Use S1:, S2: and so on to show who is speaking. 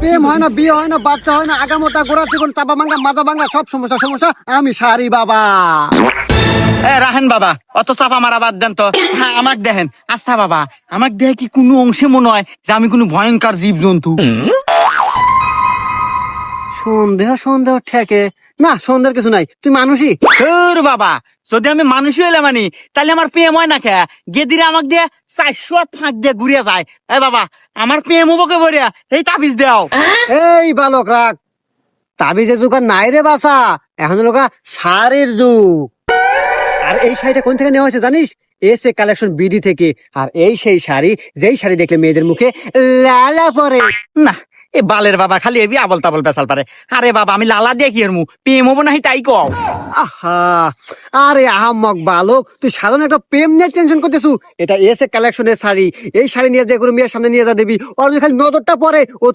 S1: প্রেম হয় না বিয়ে হয় না বাচ্চা হয় না আগামোটা গোড়া চিকন চাপা মাঙ্গা মাজা ভাঙা সব সমস্যা সমস্যা আমি সারি বাবা।
S2: এ রাহেন বাবা অত চাপা মারা বাদ দেন তো। হ্যাঁ আমাক দেখেন। আচ্ছা বাবা আমাক দেখে কি কোনো অংশে মনে হয় যে আমি কোনো ভয়ঙ্কর জীব জন্তু
S1: সন্দেহ সন্দেহ ঠেকে। না সন্দেহের কিছু নাই। তুই মানুষই।
S2: ধুর বাবা যদি আমি মানুষই হইলে মানি তাহলে আমার প্রেম হয় না কে? গেদিরে আমাক দিয়ে চারশো ফাঁক দিয়ে ঘুরিয়ে যায়। এ বাবা আমার এই তাবিজ দেও।
S1: এই বালক রাখ তাবিজে যুগ আর নাই রে বাসা এখন লোকা শাড়ির যুগ। আর এই শাড়িটা কোন থেকে নেওয়া হয়েছে জানিস? এসে কালেকশন বিডি থেকে। আর এই সেই শাড়ি যেই শাড়ি দেখলে মেয়েদের মুখে লালা পরে।
S2: না এ বালের বাবা খালি এবি আবল তাবল পেশাল পারে। আরে বাবা, আমি লালা দিয়ে কি এরমু প্রেম হব নাহি তাই কও?
S1: আহা, আরে আহাম্মক বালক, তুই সাধারণ একটা প্রেম নিয়ে টেনশন করতেছু? এটা এসে কালেকশনের শাড়ি, এই শাড়ি নিয়ে যে কোনো মেয়ের সামনে নিয়ে যা দেবি। ওর খালি নজরটা পরে ও